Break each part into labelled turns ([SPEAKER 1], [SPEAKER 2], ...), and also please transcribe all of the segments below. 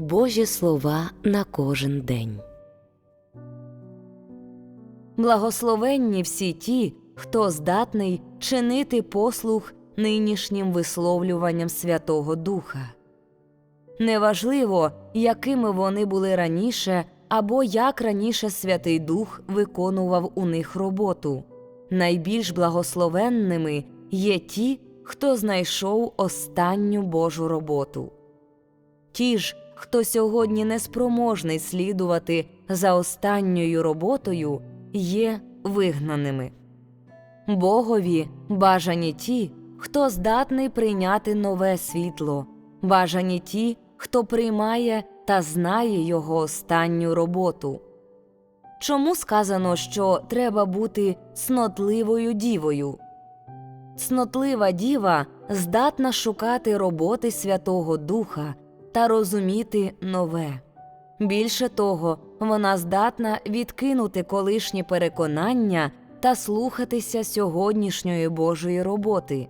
[SPEAKER 1] Божі слова на кожен день. Благословенні всі ті, хто здатний чинити послух нинішнім висловлюванням Святого Духа. Неважливо, якими вони були раніше, або як раніше Святий Дух виконував у них роботу. Найбільш благословенними є ті, хто знайшов останню Божу роботу. Ті ж, хто сьогодні неспроможний слідувати за останньою роботою, є вигнаними. Богові бажані ті, хто здатний прийняти нове світло, бажані ті, хто приймає та знає його останню роботу. Чому сказано, що треба бути цнотливою дівою? Цнотлива діва здатна шукати роботи Святого Духа та розуміти нове. Більше того, вона здатна відкинути колишні переконання та слухатися сьогоднішньої Божої роботи.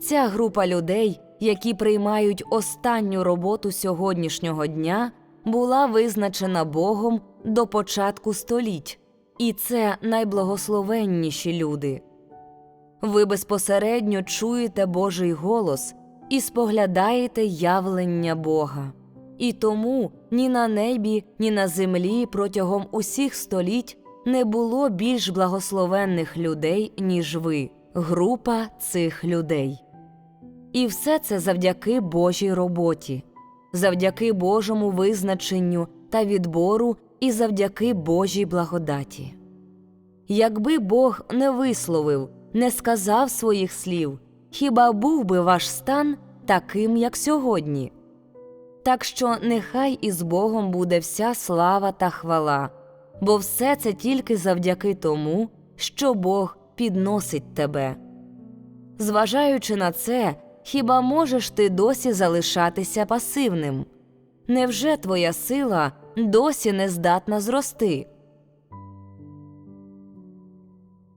[SPEAKER 1] Ця група людей, які приймають останню роботу сьогоднішнього дня, була визначена Богом до початку століть, і це найблагословенніші люди. Ви безпосередньо чуєте Божий голос і споглядаєте явлення Бога. І тому ні на небі, ні на землі протягом усіх століть не було більш благословенних людей, ніж ви, група цих людей. І все це завдяки Божій роботі, завдяки Божому визначенню та відбору і завдяки Божій благодаті. Якби Бог не висловив, не сказав своїх слів, хіба був би ваш стан таким, як сьогодні? Так що нехай із Богом буде вся слава та хвала, бо все це тільки завдяки тому, що Бог підносить тебе. Зважаючи на це, хіба можеш ти досі залишатися пасивним? Невже твоя сила досі не здатна зрости?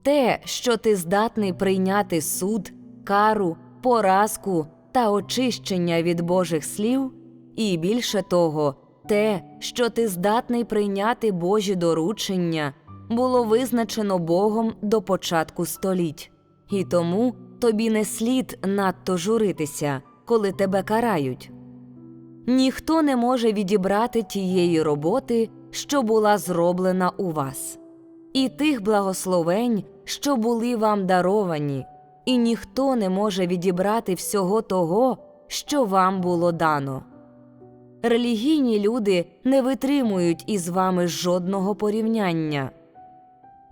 [SPEAKER 1] Те, що ти здатний прийняти суд, кару, поразку та очищення від Божих слів, і більше того, те, що ти здатний прийняти Божі доручення, було визначено Богом до початку століть, і тому тобі не слід надто журитися, коли тебе карають. Ніхто не може відібрати тієї роботи, що була зроблена у вас, і тих благословень, що були вам даровані, і ніхто не може відібрати всього того, що вам було дано. Релігійні люди не витримують із вами жодного порівняння.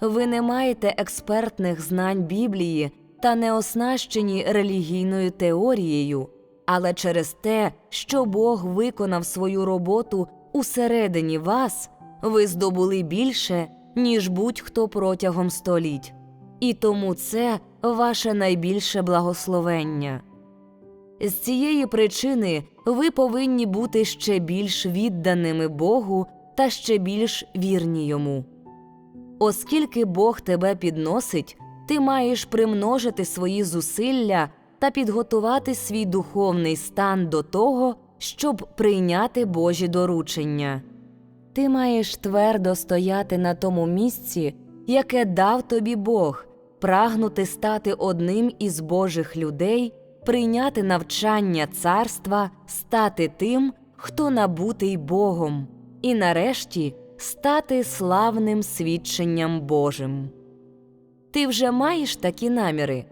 [SPEAKER 1] Ви не маєте експертних знань Біблії та не оснащені релігійною теорією, але через те, що Бог виконав свою роботу усередині вас, ви здобули більше, ніж будь-хто протягом століть, і тому це ваше найбільше благословення. З цієї причини ви повинні бути ще більш відданими Богу та ще більш вірні йому. Оскільки Бог тебе підносить, ти маєш примножити свої зусилля та підготувати свій духовний стан до того, щоб прийняти Божі доручення. Ти маєш твердо стояти на тому місці, яке дав тобі Бог, прагнути стати одним із Божих людей, прийняти навчання царства, стати тим, хто набутий Богом, і нарешті стати славним свідченням Божим. Ти вже маєш такі наміри?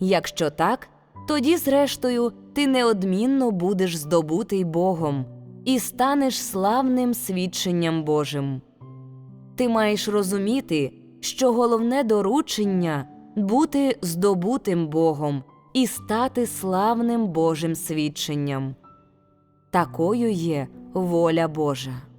[SPEAKER 1] Якщо так, тоді, зрештою, ти неодмінно будеш здобутий Богом і станеш славним свідченням Божим. Ти маєш розуміти, що головне доручення бути здобутим Богом і стати славним Божим свідченням. Такою є воля Божа.